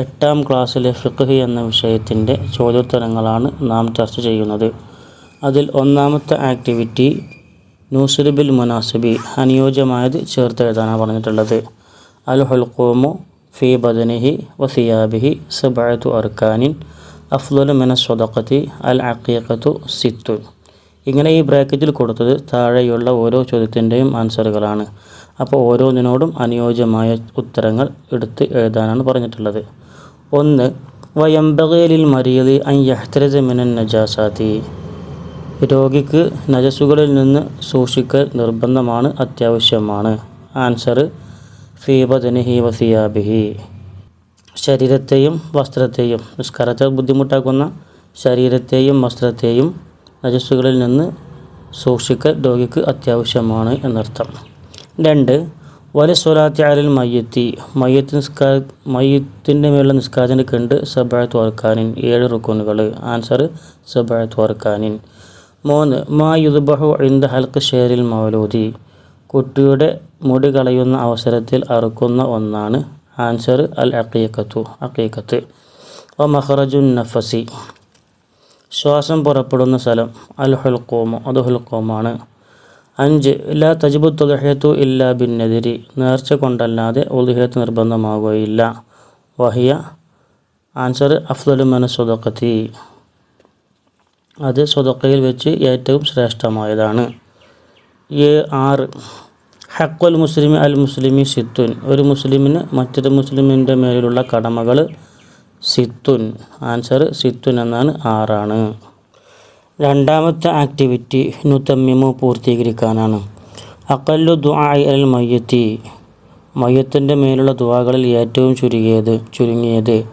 എട്ടാം ക്ലാസ്സിലെ ഫിഖ് എന്ന വിഷയത്തിന്റെ ചോദ്യോത്തരങ്ങളാണ് നാം ചർച്ച ചെയ്യുന്നത്. അതിൽ ഒന്നാമത്തെ ആക്ടിവിറ്റി നൂസുരുബിൽ മുനാസിബി അനുയോജ്യമായത് ചേർത്ത് എഴുതാനാണ് പറഞ്ഞിട്ടുള്ളത്. അൽ ഹുൽക്കോമു ഫി ബദനിഹി വസിയാബിഹി സബായത്തു അർക്കാനിൻ അഫ്ലുൽ മിന സ്വതക്കത്തി അൽ അക്കീഖത്തു സിത്തു ഇങ്ങനെ ഈ ബ്രാക്കറ്റിൽ കൊടുത്തത് താഴെയുള്ള ഓരോ ചോദ്യത്തിന്റെയും ആൻസറുകളാണ്. അപ്പോൾ ഓരോന്നിനോടും അനുയോജ്യമായ ഉത്തരങ്ങൾ എടുത്ത് എഴുതാനാണ് പറഞ്ഞിട്ടുള്ളത്. ഒന്ന് വയമ്പകലിൽ മരിയത് അൻ നജാസാതി. രോഗിക്ക് നജസുകളിൽ നിന്ന് സൂക്ഷിക്കൽ നിർബന്ധമാണ് അത്യാവശ്യമാണ്. ആൻസർ ഫീബദനഹി വസിയാബിഹി ശരീരത്തെയും വസ്ത്രത്തെയും നിസ്കാരത്തെ ബുദ്ധിമുട്ടാക്കുന്ന ശരീരത്തെയും വസ്ത്രത്തെയും നജസ്സുകളിൽ നിന്ന് സൂക്ഷിക്കൽ രോഗിക്ക് അത്യാവശ്യമാണ് എന്നർത്ഥം. രണ്ട് വലി സ്വലാത്തി അലിൽ മയ്യത്തി. മയ്യത്ത് നിസ്കാര മയ്യത്തിന്റെ മേലുള്ള നിസ്കാരത്തിന് കണ്ട് സബായത്ത് വർക്കാനിൻ ഏഴ് റുക്കൂനുകൾ. ആൻസർ സബായത്ത് വർക്കാനിൻ മൂന്ന് മാ യുദ്ബഹു ഇന്ദ ഹൽക്ക് ഷേരിൽ മൗലൂദി. കുട്ടിയുടെ മുടി കളയുന്ന അവസരത്തിൽ അറുക്കുന്ന ഒന്നാണ്. ആൻസർ അൽ അക്കീക്കത്തു അക്കീക്കത്ത് ഒ മഹറജുൻ നഫസി. ശ്വാസം പുറപ്പെടുന്ന സ്ഥലം അൽ ഹുൽക്കോമോ അത് ഹുൽക്കോമാണ് അഞ്ച് ലാ തജിബു തുലഹത്തു ഇല്ലാ ബിന്നെതിരി നേർച്ച കൊണ്ടല്ലാതെ ഉദുഹത്ത് നിർബന്ധമാകുകയില്ല വഹിയ ആൻസർ അഫ്ദലുമന സ്വതക്കത്തി അത് സ്വതക്കയിൽ വെച്ച് ഏറ്റവും ശ്രേഷ്ഠമായതാണ്. ഏ ആറ് ഹക്കുൽ മുസ്ലിം അൽ മുസ്ലിമി സിത്തുൻ. ഒരു മുസ്ലിമിന് മറ്റൊരു മുസ്ലിമിന്റെ മേലുള്ള കടമകൾ സിത്തുൻ. ആൻസർ സിത്തുൻ എന്നാണ് ആറാണ്. രണ്ടാമത്തെ ആക്ടിവിറ്റി നുത്തമ്മിമു പൂർത്തീകരിക്കാനാണ്. അക്കല്ലു ദുആഇ അൽ മയ്യത്തി. മയ്യത്തിന്റെ മേലുള്ള ദുവാകളിൽ ഏറ്റവും ചുരുങ്ങിയത് ചുരുങ്ങിയത്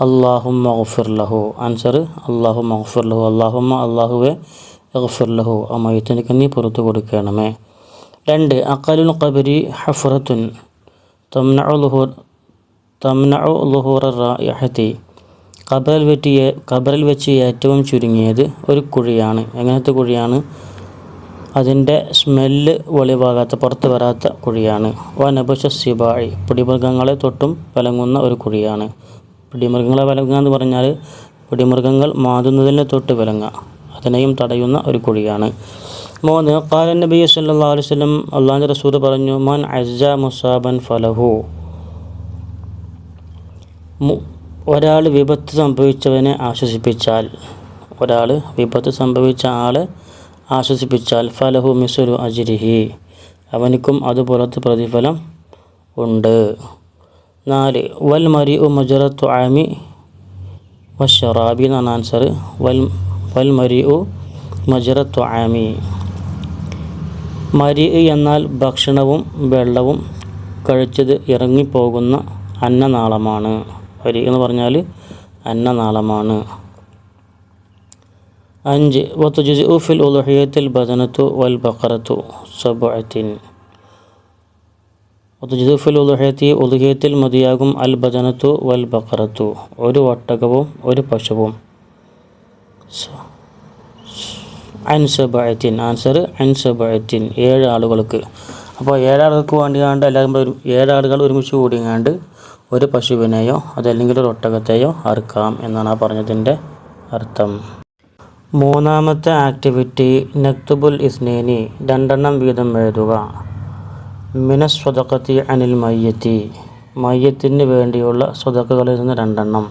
അള്ളാഹും മഹഫിർ ലഹു. ആൻസർ അള്ളാഹു മഹഫിർ ലഹു. അള്ളാഹുമ്മ അള്ളാഹുവെ ഗഫിർ ലഹു. ആ മയ്യത്തിനൊക്കെ കന്നി പുറത്തു കൊടുക്കണമേ. രണ്ട് അക്കലുൽ ഖബരി ഹഫറത്തുൻ തംനഉ ലുഹൂർ തംനഉ ലുഹൂറ റായഹത്തി ഖബറിൽ വെച്ച് കബറിൽ വെച്ച് ഏറ്റവും ചുരുങ്ങിയത് ഒരു കുഴിയാണ്. എങ്ങനത്തെ കുഴിയാണ്? അതിന്റെ സ്മെല്ല് വെളിവാകാത്ത പുറത്ത് വരാത്ത കുഴിയാണ്. വ നബുഷ സിബായി പിടിമൃഗങ്ങളെ തൊട്ടും വിലങ്ങുന്ന ഒരു കുഴിയാണ്. പിടിമൃഗങ്ങളെ വിലങ്ങുക എന്ന് പറഞ്ഞാൽ പിടിമൃഗങ്ങൾ മാതുന്നതിനെ തൊട്ട് വിലങ്ങുക അതിനെയും തടയുന്ന ഒരു കുഴിയാണ്. മൂന്ന് കാലൻ നബി സല്ലല്ലാഹു അലൈഹി വസല്ലം അള്ളാഹുവിന്റെ റസൂൽ പറഞ്ഞു മൻ അജ മുസാബൻ ഫലഹു. ഒരാൾ വിപത്ത് സംഭവിച്ചവനെ ആശ്വസിപ്പിച്ചാൽ ഒരാൾ വിപത്ത് സംഭവിച്ച ആളെ ആശ്വസിപ്പിച്ചാൽ ഫലഹു മിസുലു അജിരിഹി. അവനിക്കും അതുപോലത്തെ പ്രതിഫലം ഉണ്ട്. നാല് വൽ മരി ഉ മുജറത്തു ആമി വഷറാബി എന്നാണ് ആൻസർ. വൽ വൽ മരി ഉ മജറത്തു ആമി മരി എന്നാൽ ഭക്ഷണവും വെള്ളവും കഴിച്ചത് ഇറങ്ങിപ്പോകുന്ന അന്നനാളമാണ്. വരി എന്ന് പറഞ്ഞാൽ അന്നനാളമാണ് അഞ്ച് വത്തുജുസ് ഉഫിൽ ഉലുഹിയത്തിൽ ബദനത്തു വൽ ബക്കറത്തു സബഅത്തിൻ. വത്തുജുഫിൽ ഉലുഹിയത്തി ഉലുഹിയത്തിൽ മതിയാകും അൽ ബദനത്തു വൽ ബക്കറത്തു ഒരു ഒട്ടകവും ഒരു പശുവും. അൻസബഅത്തിൻ ആൻസർ അൻസബഅത്തിൻ ഏഴ് ആളുകൾക്ക്. അപ്പോൾ ഏഴാളുകൾക്ക് വേണ്ടിയാണ്ട് എല്ലാവരും ഏഴാളുകൾ ഒരുമിച്ച് കൂടിയാണ്ട് ഒരു പശുവിനെയോ അതല്ലെങ്കിൽ ഒരു ഒട്ടകത്തെയോ അറുക്കാം എന്നാണ് ആ പറഞ്ഞതിന്റെ അർത്ഥം. മൂന്നാമത്തെ ആക്ടിവിറ്റി നക്തുബുൽ ഇസ്നേനി രണ്ടെണ്ണം വീതം എഴുതുക. മിനസ്വതക്കത്തി അനിൽ മയ്യത്തി മയ്യത്തിന് വേണ്ടിയുള്ള സ്വതക്കുകളിൽ നിന്ന് രണ്ടെണ്ണം.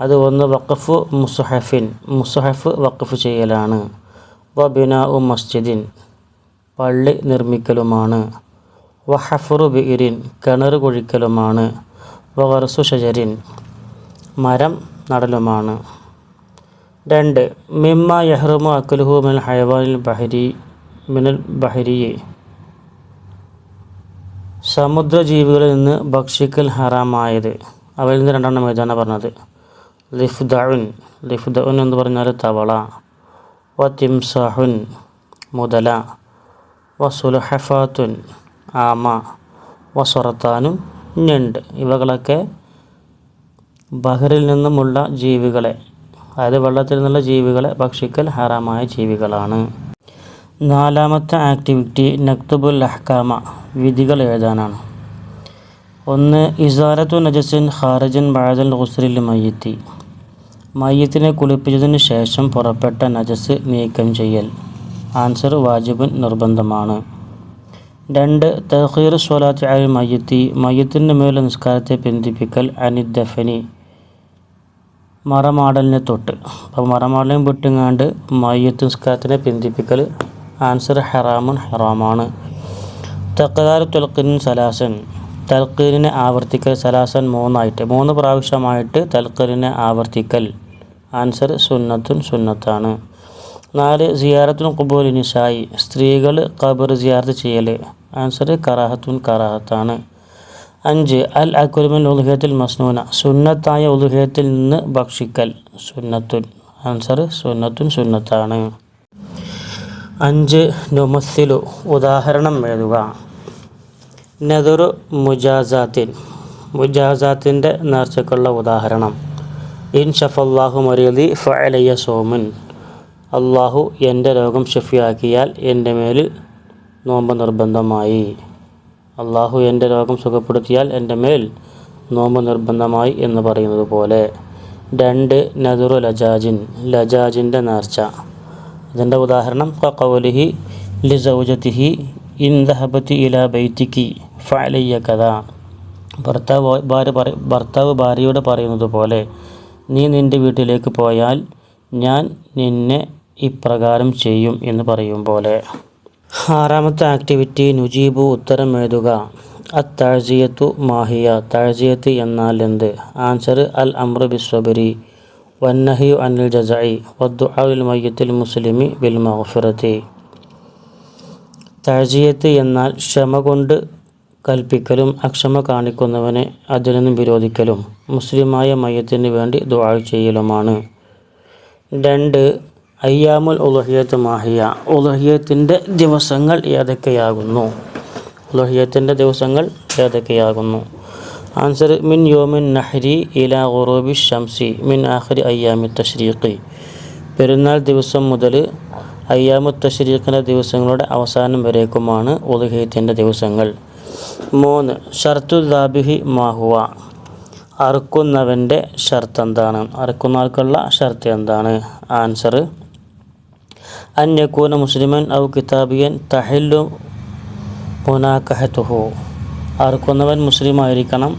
അത് ഒന്ന് വഖഫ് മുസഹഫിൻ മുസഹഫ് വഖഫ് ചെയ്യലാണ്. വ ബിനാ ഉ മസ്ജിദിൻ പള്ളി നിർമ്മിക്കലുമാണ്. വഹഫുറു ബിഇരിൻ കിണർ കുഴിക്കലുമാണ്. വറസു ഷജരിൻ മരം നടലുമാണ്. രണ്ട് മിമ്മ യഹ്റുമു അക്കലുഹു മിൽ ഹൈവാനിൽ ബഹരി മിനൽ ബഹരിയെ. സമുദ്രജീവികളിൽ നിന്ന് ഭക്ഷിക്കൽ ഹറാമായത്. അവയിൽ നിന്ന് രണ്ടെണ്ണം എഴുതാനാണ് പറഞ്ഞത്? ലിഫ്ദഉൻ. ലിഫ്ദഉൻ എന്ന് പറഞ്ഞാൽ തവള. വ തിംസാഹുൻ മുതല. വ സുലഹഫാത്തുൻ ആമ. വ സൊറത്താനും ഞണ്ട് ഇവകളൊക്കെ ബഹറിൽ നിന്നുമുള്ള ജീവികളെ. അതായത് വെള്ളത്തിൽ നിന്നുള്ള ജീവികളെ ഭക്ഷിക്കൽ ഹറാമായ ജീവികളാണ്. നാലാമത്തെ ആക്ടിവിറ്റി നക്തുബുൽ അഹ്കാമ വിധികൾ എഴുതാനാണ്. ഒന്ന് ഇസാരത്തു നജസിൻ ഖാറജൻ ബാദൽ ഹുസ്രിൽ മയ്യത്തി. മയ്യത്തിനെ കുളിപ്പിച്ചതിന് ശേഷം പുറപ്പെട്ട നജസ് നീക്കം ചെയ്യൽ. ആൻസർ വാജിബുൻ നിർബന്ധമാണ്. രണ്ട് തഹീർ സ്വലാത്ത് അൽ മയ്യത്തി മയ്യത്തിന്റെ മേലെ നിസ്കാരത്തെ പിന്തിപ്പിക്കൽ അനിദ്ദഫനി മറമാടലിനെ തൊട്ട്. അപ്പോൾ മറമാടലിനെ വിട്ടുങ്ങാണ്ട് മയ്യത്ത് നിസ്കാരത്തിനെ പിന്തിപ്പിക്കൽ ആൻസർ ഹറാമുൻ ഹറാമാണ്. തക്കതാർ തുൽക്കിൻ സലാസൻ. തൽക്കീലിനെ ആവർത്തിക്കൽ സലാസൻ മൂന്നായിട്ട് മൂന്ന് പ്രാവശ്യമായിട്ട് തൽക്കീരിനെ ആവർത്തിക്കൽ ആൻസർ സുന്നത്തുൻ സുന്നത്താണ്. നാല് സിയാറത്തുൻ കുബൂൽ നിസായി. സ്ത്രീകൾ ഖബർ സിയാർത്ത് ചെയ്യൽ ആൻസർ കറാഹത്തുൻ കറാഹത്താണ് അഞ്ച് അൽ അക്കുരുമൻ ഉലുഹയത്തിൽ മസ്നൂന സുന്നത്തായ ഉലുഹയത്തിൽ നിന്ന് ഭക്ഷിക്കൽ സുന്നത്തുൻ ആൻസർ സുന്നത്തുൻ സുന്നത്താണ് അഞ്ച് നുമസ്സിലു ഉദാഹരണം എഴുതുക നെതുറു മുജാസാത്തിൻ മുജാസാത്തിന്റെ നേർച്ചക്കുള്ള ഉദാഹരണം ഇൻ ഷഫല്ലാഹു മറിയതി ഫഅലയ്യ സോമൻ അള്ളാഹു എന്റെ രോഗം ഷഫിയാക്കിയാൽ എന്റെ മേലിൽ നോമ്പ് നിർബന്ധമായി. അള്ളാഹു എന്റെ രോഗം സുഖപ്പെടുത്തിയാൽ എന്റെ മേൽ നോമ്പ് നിർബന്ധമായി എന്ന് പറയുന്നത് പോലെ. രണ്ട് നദുറു ലജാജിൻ ലജാജിന്റെ നേർച്ച. അതിന്റെ ഉദാഹരണം കൗലിഹി ലി സൗജത്തിഹി ഇൻ ദഹബത്തി ഇല ബൈത്തിക്കി ഫഅലയ്യ കഥ. ഭർത്താവ് ഭാര്യ പറ ഭർത്താവ് ഭാര്യയോട് പറയുന്നത് പോലെ നീ നിന്റെ വീട്ടിലേക്ക് പോയാൽ ഞാൻ നിന്നെ ഇപ്രകാരം ചെയ്യും എന്ന് പറയും പോലെ. ആറാമത്തെ ആക്ടിവിറ്റി നുജീബു ഉത്തരം എഴുതുക. അത്താഴ്ചയത്തു മാഹിയ. താഴ്ചയത്ത് എന്നാൽ എന്ത്? ആൻസർ അൽ അമ്രു ബിസ്വബരി. വന്നഹിയു അനിൽ ജസായി. വദ്ദുആൽ മയ്യത്തിൽ മുസ്ലിമി ബിൽ മഹഫുറത്തി താഴ്ചയത്ത് എന്നാൽ ക്ഷമ കൊണ്ട് കൽപ്പിക്കലും അക്ഷമ കാണിക്കുന്നവനെ അതിൽ നിന്നും വിരോധിക്കലും. മുസ്ലിമായ മയ്യത്തിന് വേണ്ടി ദുആ ചെയ്യലുമാണ്. രണ്ട് അയ്യാമുൽ ഉലഹിയത്ത് മാഹിയ. ഉലഹിയത്തിന്റെ ദിവസങ്ങൾ ഏതൊക്കെയാകുന്നു? ഉലഹിയത്തിന്റെ ദിവസങ്ങൾ ഏതൊക്കെയാകുന്നു? ആൻസർ മിൻ യോമിൻ നഹ്രി ഇല ഉറൂബി ഷംസി മിൻ ആഹ്രി അയ്യാമി തഷ്രീഖി പെരുന്നാൾ ദിവസം മുതൽ അയ്യാമു തഷ്രീഖിന്റെ ദിവസങ്ങളുടെ അവസാനം വരേക്കുമാണ് ഉലഹിയത്തിന്റെ ദിവസങ്ങൾ. മൂന്ന് ഷർത്തു ദാബിഹി മാഹുവ. അറുക്കുന്നവന്റെ ഷർത്ത് എന്താണ്? അറുക്കുന്ന ആൾക്കുള്ള ഷർത്ത് എന്താണ്? ആൻസർ അൻ يكون മുസ്ലിമൻ ഔ കിതാബിയൻ തഹില്ലു മുനാക്കഹത്തുഹു അറുക്കുന്നവൻ മുസ്ലിം ആയിരിക്കണം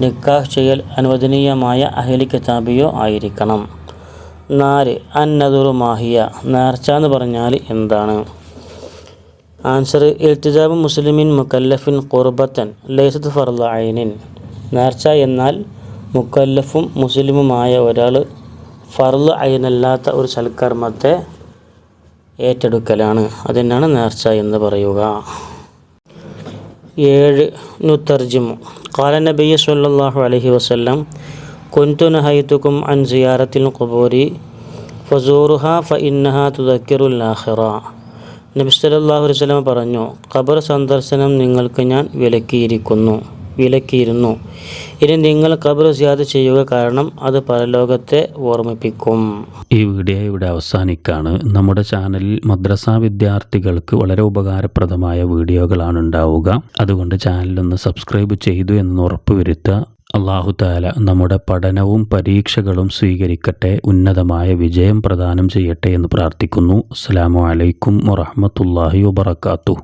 നിക്കാഹ് ചെയ്യൽ അനുവദനീയമായ അഹലി കിതാബിയോ ആയിരിക്കണം നാല് അന്നതുറു മാഹിയ നേർച്ച എന്ന് പറഞ്ഞാൽ എന്താണ് ആൻസർ ഇൽത്തിജാബ് മുസ്ലിമിൻ മുക്കല്ലഫിൻ ഖുർബത്തൻ ലൈസത്ത് ഫർദ നേർച്ച എന്നാൽ മുക്കല്ലഫും മുസ്ലിമുമായ ഒരാൾ ഫർദ് ഐനല്ലാത്ത ഒരു സൽക്കർമ്മത്തെ ഏറ്റെടുക്കലാണ്. അതിനാണ് നേർച്ച എന്ന് പറയുക. ഏഴ് നുത്തർജിമു കാല നബിയ സല്ലല്ലാഹു അലഹി വസ്ലം കുൻതു നഹൈത്തുക്കും അൻ സിയാറത്തിൽ ഖുബൂരി ഫസൂറുഹ ഫ ഇന്നഹ തുദക്കിറുല്ലാഹിറ നബി സല്ലാഹു വസ്ലം പറഞ്ഞു ഖബർ സന്ദർശനം നിങ്ങൾക്ക് ഞാൻ വിലക്കിയിരിക്കുന്നു വിലക്കിയിരുന്നു. ഇനി നിങ്ങൾ ഖബർ സിയാദ് ചെയ്യുക കാരണം അത് പരലോകത്തെ ഓർമ്മിപ്പിക്കും. ഈ വീഡിയോ ഇവിടെ അവസാനിക്കാണ്. നമ്മുടെ ചാനലിൽ മദ്രസ വിദ്യാർത്ഥികൾക്ക് വളരെ ഉപകാരപ്രദമായ വീഡിയോകളാണ് ഉണ്ടാവുക. അതുകൊണ്ട് ചാനലൊന്ന് സബ്സ്ക്രൈബ് ചെയ്തു എന്ന് ഉറപ്പുവരുത്തുക അള്ളാഹു താല നമ്മുടെ പഠനവും പരീക്ഷകളും സ്വീകരിക്കട്ടെ ഉന്നതമായ വിജയം പ്രദാനം ചെയ്യട്ടെ എന്ന് പ്രാർത്ഥിക്കുന്നു. അസ്സാം വലൈക്കും വറഹമത്തല്ലാഹി വബർക്കാത്തു